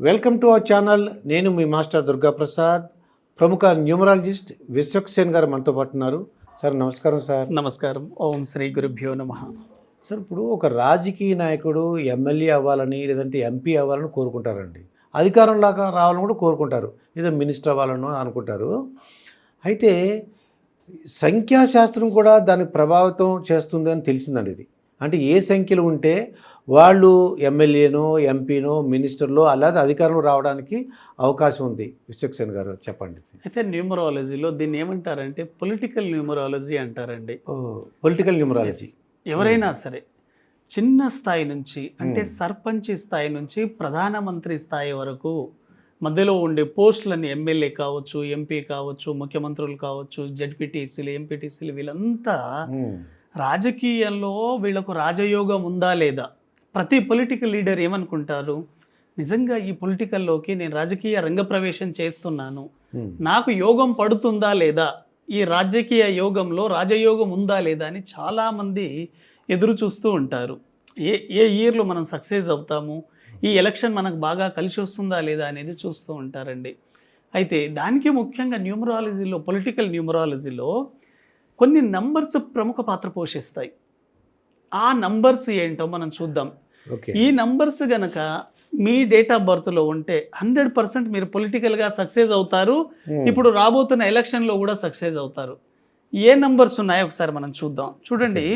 Welcome to our channel. నేను మీ master Durga Prasad ప్రముఖ numerologist Vishwaksen గారు మనతో పాటు ఉన్నారు. సార్ నమస్కారం సార్. నమస్కారం. ఓం శ్రీ గురుభ్యో నమ. సార్ ఇప్పుడు ఒక రాజకీయ నాయకుడు ఎమ్మెల్యే అవ్వాలని లేదంటే ఎంపీ అవ్వాలని కోరుకుంటారండి. అధికారంలాగా రావాలని కూడా కోరుకుంటారు. లేదా మినిస్టర్ అవ్వాలని అనుకుంటారు. అయితే సంఖ్యాశాస్త్రం కూడా దానికి ప్రభావితం చేస్తుంది అని తెలిసిందండి ఇది. అంటే ఏ సంఖ్యలు ఉంటే వాళ్ళు ఎమ్మెల్యేనో ఎంపీనో మినిస్టర్లో అలాగే అధికారంలో రావడానికి అవకాశం ఉంది. విశ్వక్సేన్ గారు చెప్పండి. అయితే న్యూమరాలజీలో దీన్ని ఏమంటారంటే పొలిటికల్ న్యూమరాలజీ అంటారండి. Political numerology. ఎవరైనా సరే చిన్న స్థాయి నుంచి అంటే Hmm. సర్పంచ్ స్థాయి నుంచి ప్రధానమంత్రి స్థాయి వరకు మధ్యలో ఉండే పోస్టులని ఎమ్మెల్యే కావచ్చు ఎంపీ కావచ్చు ముఖ్యమంత్రులు కావచ్చు జడ్పీటీసీలు ఎంపీటీసీలు వీళ్ళంతా రాజకీయంలో వీళ్ళకు రాజయోగం ఉందా లేదా? ప్రతి పొలిటికల్ లీడర్ ఏమనుకుంటారు? నిజంగా ఈ పొలిటికల్లోకి నేను రాజకీయ రంగప్రవేశం చేస్తున్నాను. నాకు యోగం పడుతుందా లేదా? ఈ రాజకీయ యోగంలో రాజయోగం ఉందా లేదా అని చాలామంది ఎదురు చూస్తూ ఉంటారు. ఏ ఏ ఇయర్లో మనం సక్సెస్ అవుతాము? ఈ ఎలక్షన్ మనకు బాగా కలిసి వస్తుందా లేదా అనేది చూస్తూ ఉంటారండి. అయితే దానికి ముఖ్యంగా న్యూమరాలజీలో పొలిటికల్ న్యూమరాలజీలో కొన్ని నంబర్స్ ప్రముఖ పాత్ర పోషిస్తాయి. ఆ నంబర్స్ ఏంటో మనం చూద్దాం. ఈ నంబర్స్ గనక మీ డేట్ ఆఫ్ బర్త్లో ఉంటే హండ్రెడ్ పర్సెంట్ మీరు పొలిటికల్గా సక్సెస్ అవుతారు. ఇప్పుడు రాబోతున్న ఎలక్షన్లో కూడా సక్సెస్ అవుతారు. ఏ నంబర్స్ ఉన్నాయో ఒకసారి మనం చూద్దాం. చూడండి.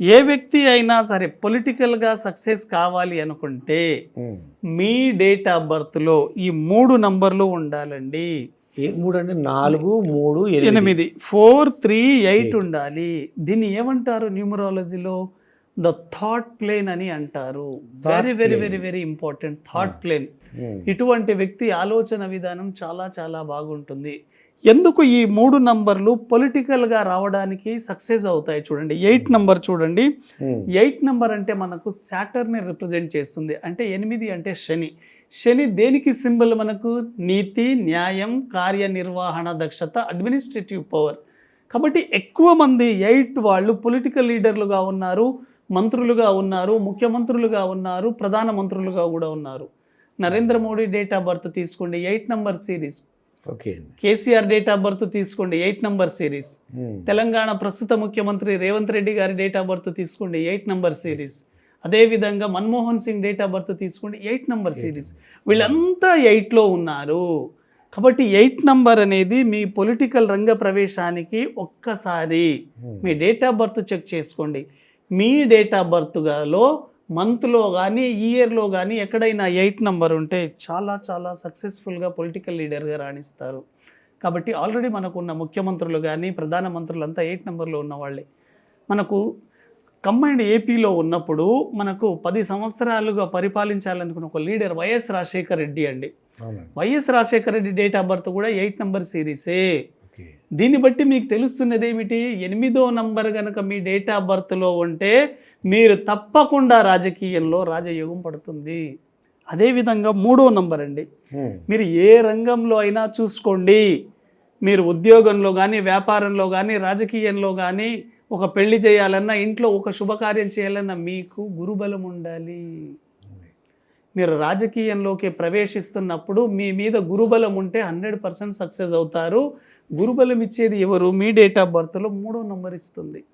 ఏ వ్యక్తి అయినా సరే పొలిటికల్గా సక్సెస్ కావాలి అనుకుంటే మీ డేట్ ఆఫ్ బర్త్లో ఈ మూడు నంబర్లు ఉండాలండి. మూడు అంటే నాలుగు మూడు ఎనిమిది. ఎనిమిది. ఫోర్ త్రీ ఎయిట్ ఉండాలి. దీన్ని ఏమంటారు న్యూమరాలజీలో? ద థాట్ ప్లేన్ అని అంటారు. Very very. Very very important thought. Plane. ఇటువంటి వ్యక్తి ఆలోచన విధానం చాలా చాలా బాగుంటుంది. ఎందుకు ఈ మూడు నంబర్లు పొలిటికల్గా రావడానికి సక్సెస్ అవుతాయి చూడండి. ఎయిట్ నంబర్ చూడండి. ఎయిట్ నంబర్ అంటే మనకు శాటర్ని రిప్రజెంట్ చేస్తుంది. అంటే ఎనిమిది అంటే శని. శని దేనికి సింబల్ మనకు? నీతి న్యాయం కార్యనిర్వహణ దక్షత అడ్మినిస్ట్రేటివ్ పవర్ కాబట్టి ఎక్కువ మంది ఎయిట్ వాళ్ళు పొలిటికల్ లీడర్లుగా ఉన్నారు. మంత్రులుగా ఉన్నారు ముఖ్యమంత్రులుగా ఉన్నారు ప్రధాన మంత్రులుగా కూడా ఉన్నారు. Narendra Modi date of birth తీసుకోండి eight number series. Okay KCR date of birth తీసుకోండి ఎయిట్ నంబర్ సిరీస్. తెలంగాణ ప్రస్తుత ముఖ్యమంత్రి రేవంత్ రెడ్డి గారి డేట్ ఆఫ్ బర్త్ తీసుకోండి ఎయిట్ నంబర్ సిరీస్. అదేవిధంగా Manmohan Singh date of birth తీసుకోండి ఎయిట్ నంబర్ సిరీస్. వీళ్ళంతా ఎయిట్లో ఉన్నారు. కాబట్టి ఎయిట్ నంబర్ అనేది మీ పొలిటికల్ రంగ ప్రవేశానికి ఒక్కసారి. మీ డేట్ ఆఫ్ బర్త్ చెక్ చేసుకోండి. మీ డేట్ ఆఫ్ బర్త్లో మంత్లో కానీ ఇయర్లో కానీ ఎక్కడైనా ఎయిట్ నంబర్ ఉంటే చాలా చాలా సక్సెస్ఫుల్గా పొలిటికల్ లీడర్గా రాణిస్తారు. కాబట్టి ఆల్రెడీ మనకున్న ముఖ్యమంత్రులు కానీ ప్రధానమంత్రులు అంతా ఎయిట్ నెంబర్లో ఉన్న వాళ్ళే మనకు కంబైన్డ్ ఏపీలో ఉన్నప్పుడు మనకు పది సంవత్సరాలుగా పరిపాలించాలనుకున్న ఒక లీడర్ వైఎస్ రాజశేఖర్ రెడ్డి అండి. Y S Rajasekhara Reddy date of birth కూడా ఎయిట్ నెంబర్ సిరీసే దీన్ని బట్టి మీకు తెలుస్తున్నది ఏమిటి? ఎనిమిదో నంబర్ కనుక మీ డేట్ ఆఫ్ బర్త్లో ఉంటే మీరు తప్పకుండా రాజకీయంలో రాజయోగం పడుతుంది. అదేవిధంగా మూడో నంబర్ అండి. మీరు ఏ రంగంలో అయినా చూసుకోండి. మీరు ఉద్యోగంలో కానీ వ్యాపారంలో కానీ రాజకీయంలో కానీ ఒక పెళ్ళి చేయాలన్నా ఇంట్లో ఒక శుభకార్యం చేయాలన్నా మీకు గురుబలం ఉండాలి. మీరు రాజకీయంలోకి ప్రవేశిస్తున్నప్పుడు మీ మీద గురుబలం ఉంటే హండ్రెడ్ పర్సెంట్ సక్సెస్ అవుతారు. గురుబలం ఇచ్చేది ఎవరు? మీ డేట్ ఆఫ్ బర్త్లో మూడో నంబర్ ఇస్తుంది.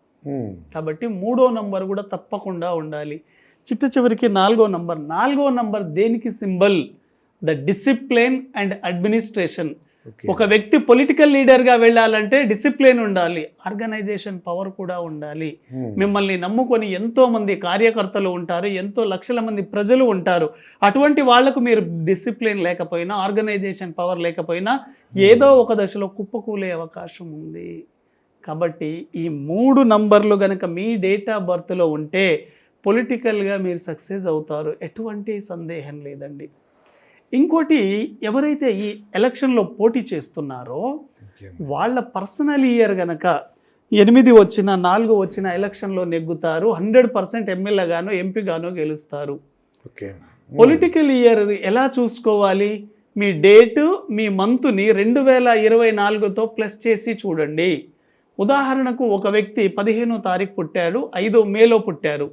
కాబట్టి మూడో నంబర్ కూడా తప్పకుండా ఉండాలి. చిట్ట చివరికి నాలుగో నంబర్ నాలుగో నంబర్ దేనికి symbol? The discipline and administration ఒక వ్యక్తి పొలిటికల్ లీడర్గా వెళ్ళాలంటే డిసిప్లిన్ ఉండాలి ఆర్గనైజేషన్ పవర్ కూడా ఉండాలి. ఉమ్. మిమ్మల్ని నమ్ముకొని ఎంతో మంది కార్యకర్తలు ఉంటారు ఎంతో లక్షల మంది ప్రజలు ఉంటారు. అటువంటి వాళ్ళకు మీరు డిసిప్లిన్ లేకపోయినా ఆర్గనైజేషన్ పవర్ లేకపోయినా ఏదో ఒక దశలో కుప్పకూలే అవకాశం ఉంది. కాబట్టి ఈ మూడు నంబర్లు గనక మీ డేట్ ఆఫ్ బర్త్లో ఉంటే పొలిటికల్గా మీరు సక్సెస్ అవుతారు. ఎటువంటి సందేహం లేదండి. ఇంకోటి ఎవరైతే ఈ ఎలక్షన్లో పోటీ చేస్తున్నారో. వాళ్ళ పర్సనల్ ఇయర్ గనక ఎనిమిది వచ్చిన నాలుగు వచ్చిన ఎలక్షన్లో నెగ్గుతారు హండ్రెడ్ పర్సెంట్ ఎమ్మెల్యేగానో ఎంపీగానో గెలుస్తారు. పొలిటికల్ ఇయర్ ఎలా చూసుకోవాలి? మీ డేటు మీ మంత్ని రెండు వేల ఇరవై నాలుగుతో ప్లస్ చేసి చూడండి. ఉదాహరణకు ఒక వ్యక్తి పదిహేనో తారీఖు పుట్టాడు ఐదో మేలో పుట్టారు.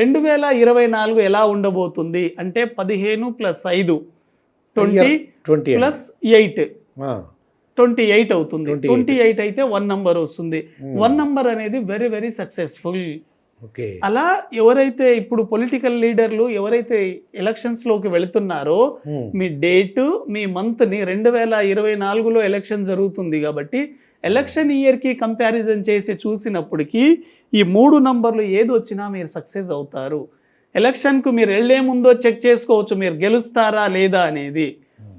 రెండు వేల ఇరవై నాలుగు ఎలా ఉండబోతుంది? అంటే పదిహేను ప్లస్ ఐదు. Twenty twenty plus eight twenty eight అవుతుంది. 28. ట్వంటీ ఎయిట్ అయితే వన్ నంబర్ వస్తుంది. Hmm. వన్ నంబర్ అనేది వెరీ వెరీ సక్సెస్ఫుల్ అలా ఎవరైతే ఇప్పుడు పొలిటికల్ లీడర్లు ఎవరైతే ఎలక్షన్స్లోకి వెళుతున్నారో Hmm. మీ డేటు మీ మంత్ని రెండు వేల ఇరవై నాలుగులో ఎలక్షన్ జరుగుతుంది కాబట్టి ఎలక్షన్ ఇయర్కి కంపారిజన్ చేసి చూసినప్పటికీ ఈ మూడు నంబర్లు ఏది వచ్చినా మీరు సక్సెస్ అవుతారు. ఎలక్షన్కు మీరు వెళ్ళే ముందో చెక్ చేసుకోవచ్చు మీరు గెలుస్తారా లేదా అనేది.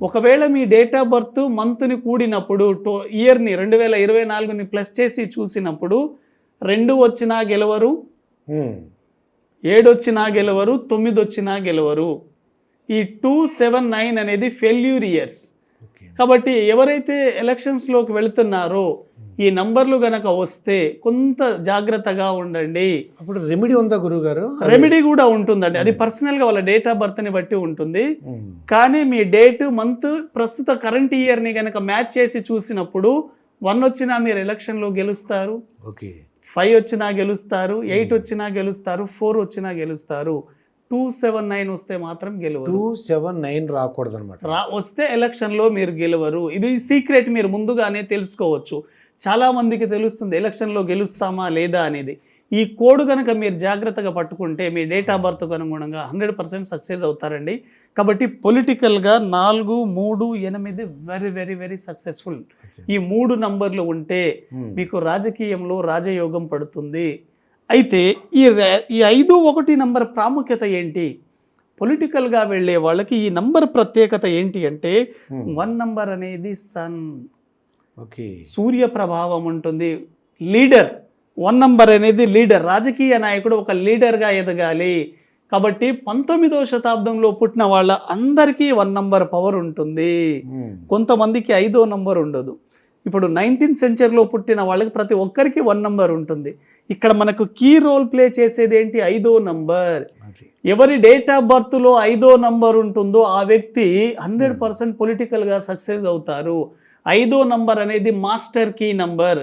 ఒకవేళ మీ డేట్ ఆఫ్ బర్త్ మంత్ని కూడినప్పుడు టో ఇయర్ని రెండు వేల ఇరవై నాలుగుని ప్లస్ చేసి చూసినప్పుడు రెండు వచ్చినా గెలవరు. ఏడు వచ్చినా గెలవరు తొమ్మిది వచ్చినా గెలవరు. ఈ టూ సెవెన్ నైన్ అనేది ఫెయిల్యూర్ ఇయర్స్. కాబట్టి ఎవరైతే ఎలక్షన్స్లోకి వెళుతున్నారో ఈ నంబర్లు గనక వస్తే కొంత జాగ్రత్తగా ఉండండి. అప్పుడు రెమెడీ ఉందా గురువు గారు రెమెడీ కూడా ఉంటుందండి. అది పర్సనల్గా వాళ్ళ డేట్ ఆఫ్ బర్త్ని బట్టి ఉంటుంది. Hmm. కానీ మీ డేట్ మంత్ ప్రస్తుత కరెంట్ ఇయర్ని కనుక మ్యాచ్ చేసి చూసినప్పుడు వన్ వచ్చినా మీరు ఎలక్షన్లో గెలుస్తారు. ఓకే. ఫైవ్ వచ్చినా గెలుస్తారు. ఎయిట్ వచ్చినా గెలుస్తారు. ఫోర్ వచ్చినా గెలుస్తారు. టూ సెవెన్ నైన్ వస్తే మాత్రం గెలవరు. టూ సెవెన్ నైన్ రాకూడదు అనమాట రా వస్తే ఎలక్షన్లో మీరు గెలవరు. ఇది సీక్రెట్ మీరు ముందుగానే తెలుసుకోవచ్చు. చాలా మందికి తెలుస్తుంది ఎలక్షన్లో గెలుస్తామా లేదా అనేది. ఈ కోడ్ కనుక మీరు జాగ్రత్తగా పట్టుకుంటే మీ డేట్ ఆఫ్ బర్త్కు అనుగుణంగా హండ్రెడ్ పర్సెంట్ సక్సెస్ అవుతారండి. కాబట్టి పొలిటికల్గా నాలుగు మూడు ఎనిమిది వెరీ వెరీ వెరీ సక్సెస్ఫుల్. ఈ మూడు నంబర్లు ఉంటే మీకు రాజకీయంలో రాజయోగం పడుతుంది. అయితే ఈ ఈ ఐదు ఒకటి నంబర్ ప్రాముఖ్యత ఏంటి? పొలిటికల్గా వెళ్ళే వాళ్ళకి ఈ నంబర్ ప్రత్యేకత ఏంటి అంటే వన్ నంబర్ అనేది సన్. ఓకే. సూర్య ప్రభావం ఉంటుంది. లీడర్ వన్ నంబర్ అనేది లీడర్. రాజకీయ నాయకుడు ఒక లీడర్గా ఎదగాలి. కాబట్టి పంతొమ్మిదవ శతాబ్దంలో పుట్టిన వాళ్ళ అందరికీ వన్ నంబర్ పవర్ ఉంటుంది. కొంతమందికి ఐదో నంబర్ ఉండదు. ఇప్పుడు నైన్టీన్త్ సెంచరీలో పుట్టిన వాళ్ళకి ప్రతి ఒక్కరికి వన్ నంబర్ ఉంటుంది. ఇక్కడ మనకు కీ రోల్ ప్లే చేసేది ఏంటి? ఐదో నంబర్. ఎవరి డేట్ ఆఫ్ బర్త్లో ఐదో నంబర్ ఉంటుందో ఆ వ్యక్తి హండ్రెడ్ పర్సెంట్ పొలిటికల్గా సక్సెస్ అవుతారు. ఐదో నంబర్ అనేది మాస్టర్ కీ నంబర్.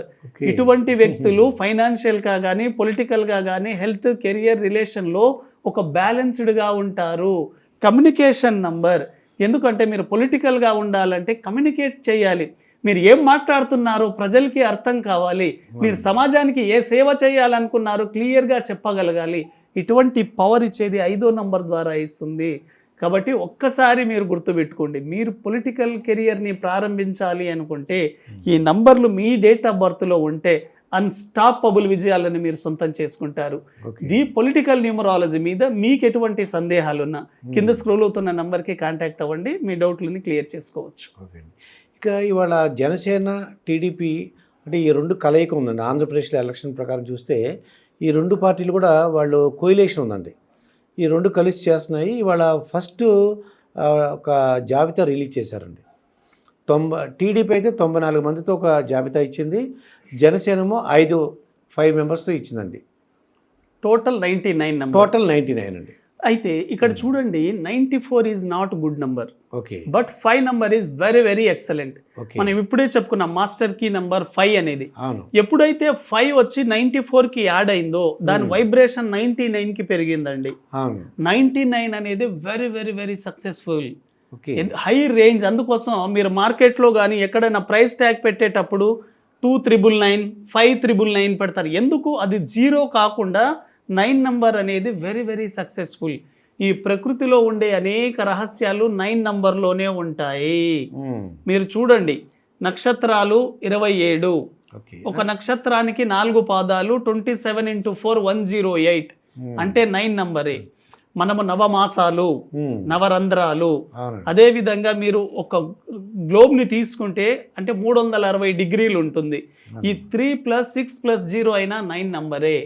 ఇటువంటి వ్యక్తులు ఫైనాన్షియల్గా కానీ పొలిటికల్గా కానీ హెల్త్ కెరియర్ రిలేషన్లో ఒక బ్యాలెన్స్డ్గా ఉంటారు. Communication number. ఎందుకంటే మీరు పొలిటికల్గా ఉండాలంటే కమ్యూనికేట్ చేయాలి. మీరు ఏం మాట్లాడుతున్నారో ప్రజలకి అర్థం కావాలి. మీరు సమాజానికి ఏ సేవ చేయాలనుకున్నారో క్లియర్గా చెప్పగలగాలి. ఇటువంటి పవర్ ఇచ్చేది ఐదో నంబర్ ద్వారా ఇస్తుంది. కాబట్టి ఒక్కసారి మీరు గుర్తుపెట్టుకోండి. మీరు పొలిటికల్ కెరియర్ని ప్రారంభించాలి అనుకుంటే ఈ నంబర్లు మీ డేట్ ఆఫ్ బర్త్లో ఉంటే అన్స్టాపబుల్ విజయాలను మీరు సొంతం చేసుకుంటారు. ది పొలిటికల్ న్యూమరాలజీ మీద మీకు ఎటువంటి సందేహాలున్నా కింద స్క్రోల్ అవుతున్న నంబర్కి కాంటాక్ట్ అవ్వండి. మీ డౌట్లని క్లియర్ చేసుకోవచ్చు. ఇక ఇవాళ జనసేన టీడీపీ అంటే ఈ రెండు కలయిక ఉందండి. ఆంధ్రప్రదేశ్లో ఎలక్షన్ ప్రకారం చూస్తే ఈ రెండు పార్టీలు కూడా వాళ్ళు కోయిలేషన్ ఉందండి. ఈ రెండు కలిసి చేస్తున్నాయి. ఇవాళ ఫస్ట్ ఒక జాబితా రిలీజ్ చేశారండి. తొంభై టీడీపీ అయితే తొంభై నాలుగు మందితో ఒక జాబితా ఇచ్చింది. జనసేనమో ఐదు ఫైవ్ మెంబర్స్తో ఇచ్చిందండి. Total ninety nine total ninety nine అండి. అయితే ఇక్కడ చూడండి ninety four is not good number okay but five number is very very excellent మనం ఇప్పుడే చెప్పుకున్నాం మాస్టర్ కీ నంబర్ ఫైవ్ అనేది. ఎప్పుడైతే ఫైవ్ వచ్చి నైన్టీ ఫోర్కి యాడ్ అయిందో దాని Hmm. వైబ్రేషన్ నైన్టీ నైన్కి పెరిగిందండి. నైన్టీ నైన్ అనేది very very very successful high range అందుకోసం మీరు మార్కెట్లో కానీ ఎక్కడైనా ప్రైస్ ట్యాగ్ పెట్టేటప్పుడు two triple nine five triple nine పెడతారు. ఎందుకు? అది జీరో కాకుండా నైన్ నంబర్ అనేది వెరీ వెరీ సక్సెస్ఫుల్ ఈ ప్రకృతిలో ఉండే అనేక రహస్యాలు నైన్ నంబర్లోనే ఉంటాయి. ఉమ్, మీరు చూడండి నక్షత్రాలు ఇరవై ఏడు. ఒక నక్షత్రానికి నాలుగు పాదాలు twenty seven into four one zero eight. Um, అంటే నైన్ నంబరే. మనము నవమాసాలు నవరంధ్రాలు. అదే విధంగా మీరు ఒక గ్లోబ్ని తీసుకుంటే అంటే మూడు వందల అరవై డిగ్రీలు ఉంటుంది. ఈ three plus six plus zero అయినా నైన్ నంబరే.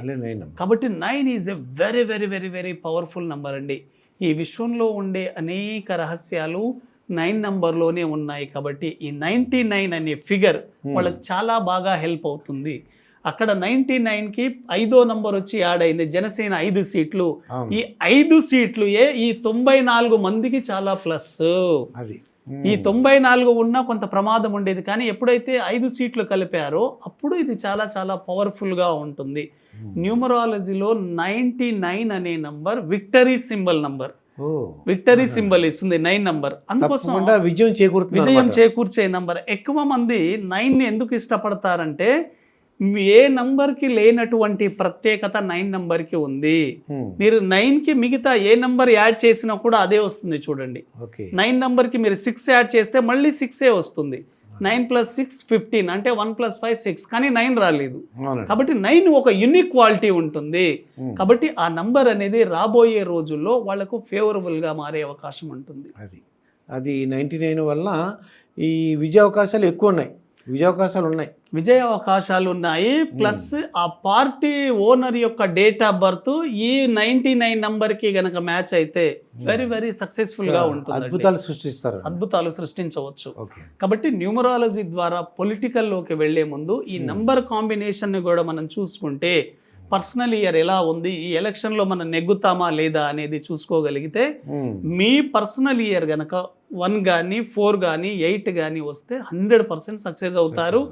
కాబట్టి nine is a very very very very powerful number అండి. ఈ విశ్వంలో ఉండే అనేక రహస్యాలు నైన్ నంబర్లోనే ఉన్నాయి. కాబట్టి ఈ నైంటీ నైన్ అనే ఫిగర్. వాళ్ళకి చాలా బాగా హెల్ప్ అవుతుంది. అక్కడ నైంటీ నైన్కి ఐదో నంబర్ వచ్చి యాడ్ అయింది. జనసేన ఐదు సీట్లు. ఈ ఐదు సీట్లు ఏ ఈ తొంభై నాలుగు మందికి చాలా ప్లస్. అది. ఈ తొంభై నాలుగు ఉన్నా కొంత ప్రమాదం ఉండేది. కానీ ఎప్పుడైతే ఐదు సీట్లు కలిపారో అప్పుడు ఇది చాలా చాలా పవర్ఫుల్గా ఉంటుంది. న్యూమరాలజీలో నైంటీ నైన్ అనే number victory symbol number. Victory symbol ఇస్తుంది నైన్ నంబర్. అందుకోసం విజయం చేకూరుతుంది విజయం. చేకూర్చే నంబర్. ఎక్కువ మంది నైన్ని ఎందుకు ఇష్టపడతారంటే ఏ నంబర్కి లేనటువంటి ప్రత్యేకత నైన్ నంబర్కి ఉంది. ఉమ్, మీరు నైన్కి మిగతా ఏ నంబర్ యాడ్ చేసినా కూడా అదే వస్తుంది చూడండి. నైన్ నంబర్కి మీరు సిక్స్ యాడ్ చేస్తే మళ్ళీ సిక్సే వస్తుంది. నైన్ ప్లస్ సిక్స్ ఫిఫ్టీన్ అంటే వన్ ప్లస్ ఫైవ్ సిక్స్ కానీ నైన్ రాలేదు. కాబట్టి నైన్ ఒక యునిక్ క్వాలిటీ ఉంటుంది. ఉమ్, కాబట్టి ఆ నంబర్ అనేది రాబోయే రోజుల్లో వాళ్ళకు ఫేవరబుల్గా మారే అవకాశం ఉంటుంది. అది. అది నైంటీ నైన్ వల్ల ఈ విజయ అవకాశాలు ఎక్కువ ఉన్నాయి. విజయ అవకాశాలు ఉన్నాయి. విజయ అవకాశాలు ఉన్నాయి. ప్లస్ ఆ పార్టీ ఓనర్ యొక్క డేట్ ఆఫ్ బర్త్ ఈ నైన్టీ నైన్ నంబర్కి గనక మ్యాచ్ అయితే వెరీ వెరీ సక్సెస్ఫుల్గా ఉంటుంది అద్భుతాలు సృష్టిస్తారు. అద్భుతాలు సృష్టించవచ్చు. కాబట్టి న్యూమరాలజీ ద్వారా పొలిటికల్లోకి వెళ్ళే ముందు ఈ నంబర్ కాంబినేషన్ని కూడా మనం చూసుకుంటే పర్సనల్ ఇయర్ ఎలా ఉంది? ఈ ఎలక్షన్లో మనం నెగ్గుతామా లేదా అనేది చూసుకోగలిగితే మీ పర్సనల్ ఇయర్ గనక వన్ కానీ ఫోర్ కానీ ఎయిట్ కానీ వస్తే హండ్రెడ్ పర్సెంట్ సక్సెస్ అవుతారు.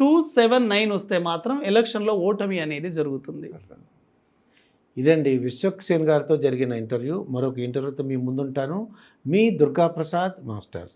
టూ సెవెన్ నైన్ వస్తే మాత్రం ఎలక్షన్లో ఓటమి అనేది జరుగుతుంది. ఇదండి విశ్వక్సేన్ గారితో జరిగిన ఇంటర్వ్యూ. మరొక ఇంటర్వ్యూతో మీ ముందుంటాను. మీ దుర్గా ప్రసాద్ మాస్టర్.